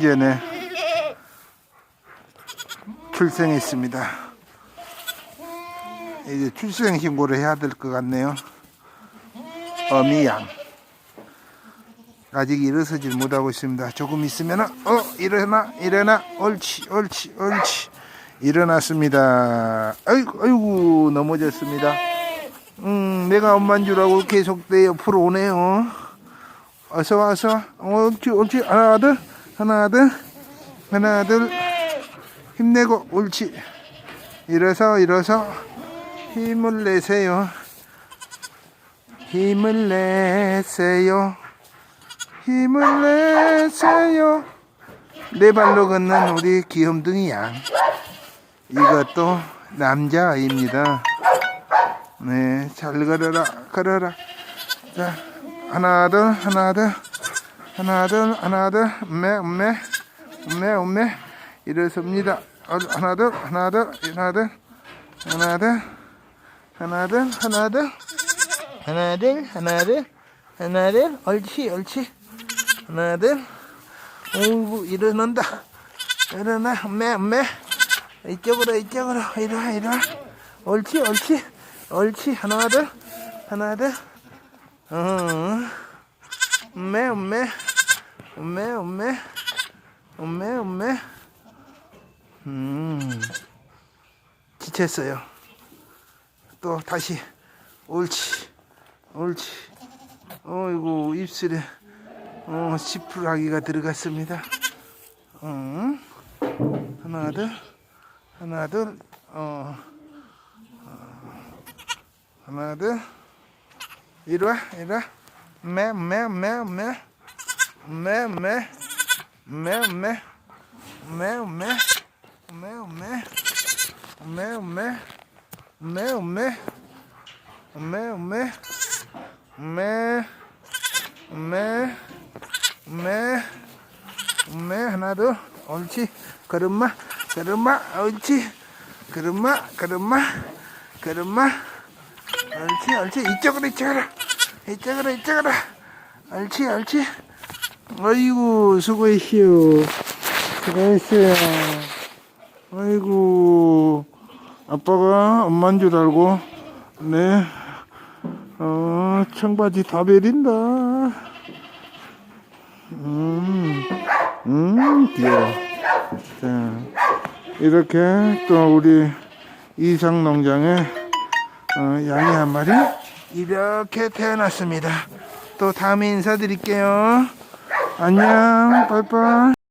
전에 출생했습니다. 이제 출생 신고를 해야 될 것 같네요. 어미양. 아직 일어서질 못하고 있습니다. 조금 있으면 어 일어나 일어나 옳지 옳지 옳지 일어났습니다. 아이고 아이고 넘어졌습니다. 음 내가 엄마인 줄 알고 계속 내 옆으로 오네요. 어서 와, 어서 와. 옳지 옳지 하나 둘 하나 둘 하나 둘 힘내고 옳지 일어서 일어서 힘을 내세요. 힘을 내세요. 힘을 내세요. 네 발로 걷는 우리 귀염둥이 양. 이것도 남자아이입니다. 네, 잘 걸어라, 걸어라. 자, 하나, 둘, 하나, 둘, 하나, 둘, 하나, 둘, 음메, 음메, 음메, 음메. 어, 하나, 둘, 하나, 둘, 하나, 둘, 하나, 둘, 하나, 둘, 하나, 둘, 하나, 둘, 하나, 둘, 하나, 둘, 옳지, 옳지. 하나, 둘, 오구, 일어난다. 일어나, 음메, 음메. 이쪽으로, 이쪽으로, 이리 와. 옳지, 옳지, 옳지. 하나, 둘, 하나, 둘. 어, 음메, 음메, 음메, 음메, 음메, 음메. 음, 지쳤어요. 또 다시, 옳지, 옳지. 어이구, 입술에, 어, 지푸라기가 들어갔습니다. 음, 하나, 둘, 하나, 둘, 어, 어, 하나, 둘. 이리 와, 이리 와. 매, 매, 매, 매. 매, 매. 매, 매. 매, 매. 매, 매. 매, 매. 매, 매. 매, 매. 매. 매. 매. 매, 하나, 둘. 옳지. 걸음마, 걸음마, 옳지. 걸음마, 걸음마, 걸음마. 옳지, 옳지. 이쪽으로, 이쪽으로. 이쪽으로, 이쪽으로. 옳지, 옳지. 아이고, 수고했어요. 수고했어요. 아이고, 아빠가 엄마인 줄 알고, 네, 어, 청바지 다 베린다. 음, 음, 귀여워. 자, 이렇게 또 우리 이상 농장에 어, 양이 한 마리 이렇게 태어났습니다. 또 다음에 인사드릴게요. 안녕, 빠이빠이.